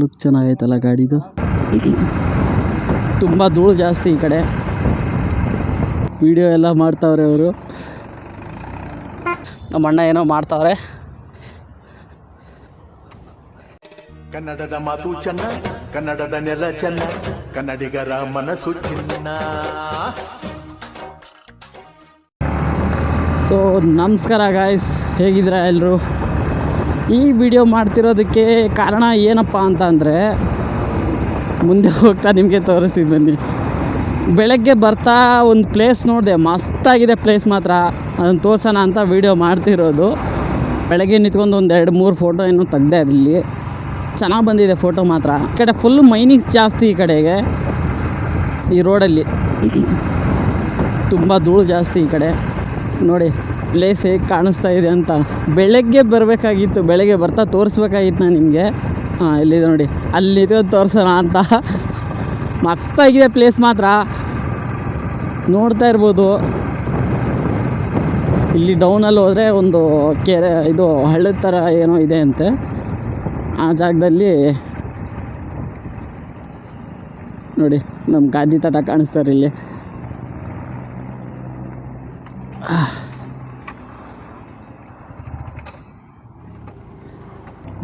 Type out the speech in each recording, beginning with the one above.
Look ಚೆನ್ನಾಗೈತಲ್ಲ ಗಾಡಿದು? ತುಂಬ ಧೂಳು ಜಾಸ್ತಿ ಈ ಕಡೆ. ವಿಡಿಯೋ ಎಲ್ಲ ಮಾಡ್ತಾವ್ರೆ ಅವರು. ನಮ್ಮ ಅಣ್ಣ ಏನೋ ಮಾಡ್ತಾವ್ರೆ. ಕನ್ನಡದ ಮಾತು ಚೆನ್ನ ಕನ್ನಡದ ನೆಲ ಚೆನ್ನ ಕನ್ನಡಿಗರ ಮನಸ್ಸು ಚಿನ್ನ. ಸೊ ನಮಸ್ಕಾರ ಗಾಯ್ಸ್ ಹೇಗಿದ್ರ ಎಲ್ಲರೂ ಈ ವಿಡಿಯೋ ಮಾಡ್ತಿರೋದಕ್ಕೆ ಕಾರಣ ಏನಪ್ಪ ಅಂತ ಅಂದರೆ, ಮುಂದೆ ಹೋಗ್ತಾ ನಿಮಗೆ ತೋರಿಸ್ತೀನಿ ಬನ್ನಿ. ಬೆಳಗ್ಗೆ ಬರ್ತಾ ಒಂದು ಪ್ಲೇಸ್ ನೋಡಿದೆ, ಮಸ್ತಾಗಿದೆ ಪ್ಲೇಸ್ ಮಾತ್ರ. ಅದನ್ನು ತೋರ್ಸೋಣ ಅಂತ ವಿಡಿಯೋ ಮಾಡ್ತಿರೋದು. ಬೆಳಗ್ಗೆ ನಿಂತ್ಕೊಂಡು ಒಂದು ಎರಡು ಮೂರು ಫೋಟೋ ಏನೋ ತೆಗ್ದೆ ಅದರಲ್ಲಿ. ಚೆನ್ನಾಗಿ ಬಂದಿದೆ ಫೋಟೋ ಮಾತ್ರ. ಈ ಕಡೆ ಫುಲ್ ಮೈನಿಂಗ್ ಜಾಸ್ತಿ ಈ ಕಡೆಗೆ. ಈ ರೋಡಲ್ಲಿ ತುಂಬ ಧೂಳು ಜಾಸ್ತಿ ಈ ಕಡೆ. ನೋಡಿ. ಪ್ಲೇಸ್ ಹೇಗೆ ಕಾಣಿಸ್ತಾ ಇದೆ ಅಂತ ಬೆಳಗ್ಗೆ ಬರಬೇಕಾಗಿತ್ತು, ಬೆಳಗ್ಗೆ ಬರ್ತಾ ತೋರಿಸ್ಬೇಕಾಗಿತ್ತು ನಾನು ನಿಮಗೆ. ಹಾಂ ಇಲ್ಲಿದೆ ನೋಡಿ, ಅಲ್ಲಿ ನಿಂತ್ಕೊಂಡು ತೋರಿಸೋಣ ಅಂತ. ಮಸ್ತಾಗಿದೆ ಪ್ಲೇಸ್ ಮಾತ್ರ. ನೋಡ್ತಾ ಇರ್ಬೋದು. ಇಲ್ಲಿ ಡೌನಲ್ಲಿ ಹೋದರೆ ಒಂದು ಕೆರೆ, ಇದು ಹಳ್ಳದ ಥರ ಏನೋ ಇದೆ ಅಂತೆ. ಆ ಜಾಗದಲ್ಲಿ ನೋಡಿ ನಮ್ಮ ಗಾದಿ ತಾತ ಕಾಣಿಸ್ತಾರೆ ಇಲ್ಲಿ.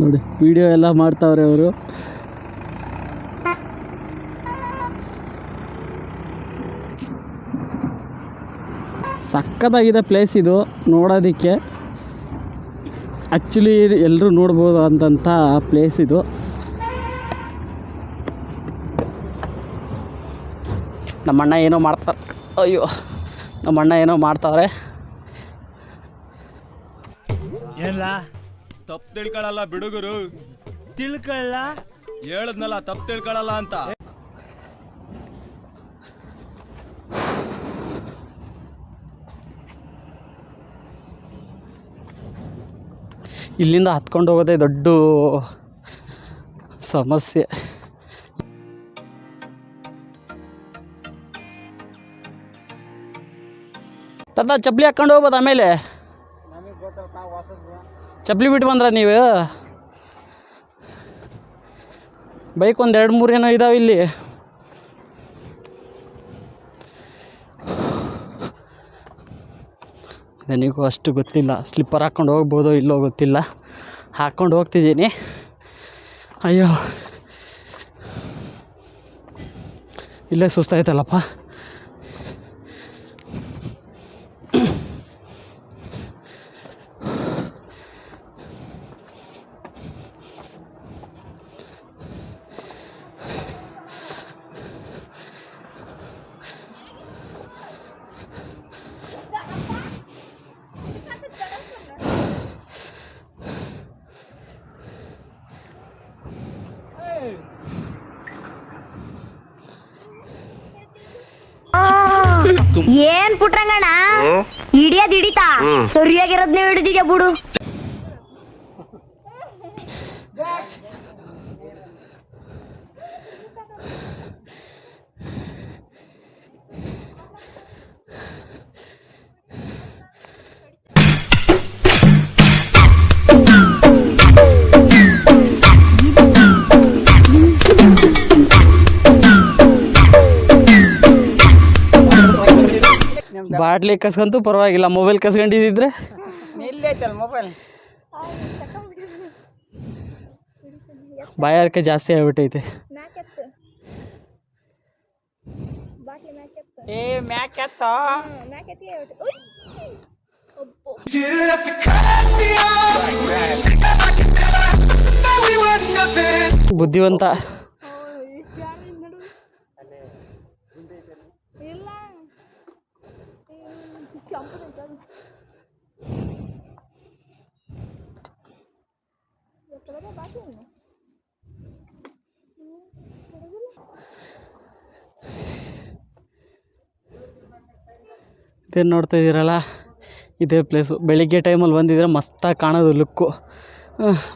ನೋಡಿ ವಿಡಿಯೋ ಎಲ್ಲ ಮಾಡ್ತಾವ್ರೆ ಅವರು. ಸಕ್ಕತ್ತಾಗಿದೆ ಪ್ಲೇಸ್ ಇದು, ನೋಡೋದಕ್ಕೆ. ಆ್ಯಕ್ಚುಲಿ ಎಲ್ಲರೂ ನೋಡ್ಬೋದು ಅಂತಂಥ ಪ್ಲೇಸ್ ಇದು. ನಮ್ಮಣ್ಣ ಏನೋ ಮಾಡ್ತಾರೆ. ಅಯ್ಯೋ, ನಮ್ಮಣ್ಣ ಏನೋ ಮಾಡ್ತಾವ್ರೆ. ತಪ್ಪು ತಿಳ್ಕೊಳಲ್ಲ ಬಿಡುಗರು. ತಿಳ್ಕೊಳ್ಳ ಹೇಳದ್ನಲ್ಲ ತಪ್ಪು ತಿಳ್ಕೊಳಲ್ಲ ಅಂತ. ಇಲ್ಲಿಂದ ಹತ್ಕೊಂಡು ಹೋಗೋದೇ ದೊಡ್ಡ ಸಮಸ್ಯೆ. ತಂದ ಚಪ್ಪಲಿ ಹಾಕ್ಕೊಂಡು ಹೋಗ್ಬೋದು ಆಮೇಲೆ. ಚಪ್ಪಲಿ ಬಿಟ್ಟು ಬಂದ್ರ ನೀವು? ಬೈಕ್ ಒಂದು ಎರಡು ಮೂರು ಏನೋ ಇದಾವೆ ಇಲ್ಲಿ. ನನಗೂ ಅಷ್ಟು ಗೊತ್ತಿಲ್ಲ. ಸ್ಲಿಪ್ಪರ್ ಹಾಕ್ಕೊಂಡು ಹೋಗ್ಬೋದೋ ಇಲ್ಲೋ ಗೊತ್ತಿಲ್ಲ. ಹಾಕ್ಕೊಂಡು ಹೋಗ್ತಿದ್ದೀನಿ. ಅಯ್ಯೋ. ಇಲ್ಲೇ ಸುಸ್ತಾಯ್ತಲ್ಲಪ್ಪ. ಏನ್ ಪುಟ್ರಂಗಣ್ಣ ಹಿಡಿಯೋದ್ ಹಿಡಿತಾ? ಸರಿಯಾಗಿರೋದ್ನ ಹಿಡಿದಿದ್ಯಾ ಬಿಡು? ಬಾಟ್ಲಿ ಕಸ್ಕಂತೂ ಪರವಾಗಿಲ್ಲ ಮೊಬೈಲ್ ಕಸ್ಕೊಂಡಿದ್ದಿದ್ರೆ. ಬಾಯಾರಿಕೆ ಜಾಸ್ತಿ ಆಗ್ಬಿಟ್ಟೈತೆ. ಬುದ್ಧಿವಂತ. ಇದೇನು ನೋಡ್ತಾ ಇದ್ದೀರಲ್ಲ? ಇದೇ ಪ್ಲೇಸು ಬೆಳಿಗ್ಗೆ ಟೈಮಲ್ಲಿ ಬಂದಿದ್ರೆ ಮಸ್ತಾಗಿ ಕಾಣೋದು ಲುಕ್ಕು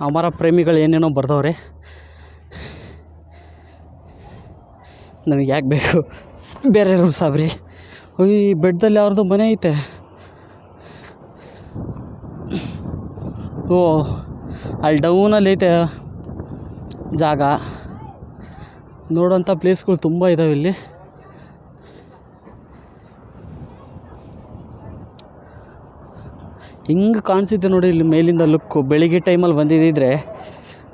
ಅಮರ ಪ್ರೇಮಿಗಳು ಏನೇನೋ ಬರ್ದವ್ರೆ. ನಮಗೆ ಯಾಕೆ ಬೇಕು? ಬೇರೆ ರೂಮ್ ಸಾಬ್ರಿ. ಈ ಬೆಡ್ದಲ್ಲಿ ಅವ್ರದ್ದು ಮನೆ ಐತೆ. ಓ, ಅಲ್ಲಿ ಡೌನಲ್ಲಿ ಐತೆ ಜಾಗ. ನೋಡೋಂಥ ಪ್ಲೇಸ್ಗಳು ತುಂಬ ಇದ್ದಾವೆ ಇಲ್ಲಿ. ಹಿಂಗೆ ಕಾಣಿಸುತ್ತೆ ನೋಡಿ ಇಲ್ಲಿ ಮೇಲಿಂದ ಲುಕ್ಕು ಬೆಳಿಗ್ಗೆ ಟೈಮಲ್ಲಿ ಬಂದಿದ್ದಿದ್ರೆ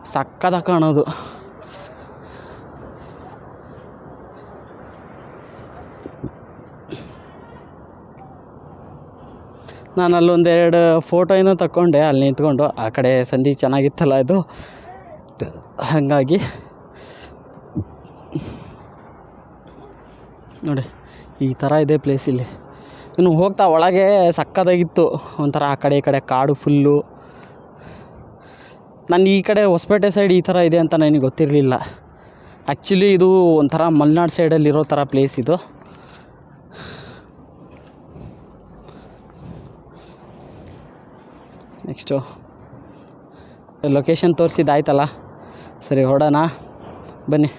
ಸಕ್ಕದಾಗ ಕಾಣೋದು. ನಾನು ಅಲ್ಲೊಂದೆರಡು ಫೋಟೋ ಏನೋ ತಗೊಂಡೆ ಅಲ್ಲಿ ನಿಂತ್ಕೊಂಡು. ಆ ಕಡೆ ಸಂಧಿ ಚೆನ್ನಾಗಿತ್ತಲ್ಲ ಇದು? ಹಾಗಾಗಿ. ನೋಡಿ, ಈ ಥರ ಇದೆ ಪ್ಲೇಸ್ ಇಲ್ಲಿ. ಇನ್ನು ಹೋಗ್ತಾ ಒಳಗೆ ಸಕ್ಕದಾಗಿತ್ತು ಒಂಥರ ಆ ಕಡೆ ಈ ಕಡೆ ಕಾಡು ಫುಲ್ಲು ನಾನು ಈ ಕಡೆ ಹೊಸಪೇಟೆ ಸೈಡ್ ಈ ಥರ ಇದೆ ಅಂತ ನನಗೆ ಗೊತ್ತಿರಲಿಲ್ಲ. ಆ್ಯಕ್ಚುಲಿ ಇದು ಒಂಥರ ಮಲೆನಾಡು ಸೈಡಲ್ಲಿರೋ ಥರ ಪ್ಲೇಸ್ ಇದು. ನೆಕ್ಸ್ಟು ಲೊಕೇಶನ್ ತೋರಿಸಿದ್ದಾಯ್ತಲ್ಲ ಸರಿ ಹೊಡೋಣ. ಬನ್ನಿ.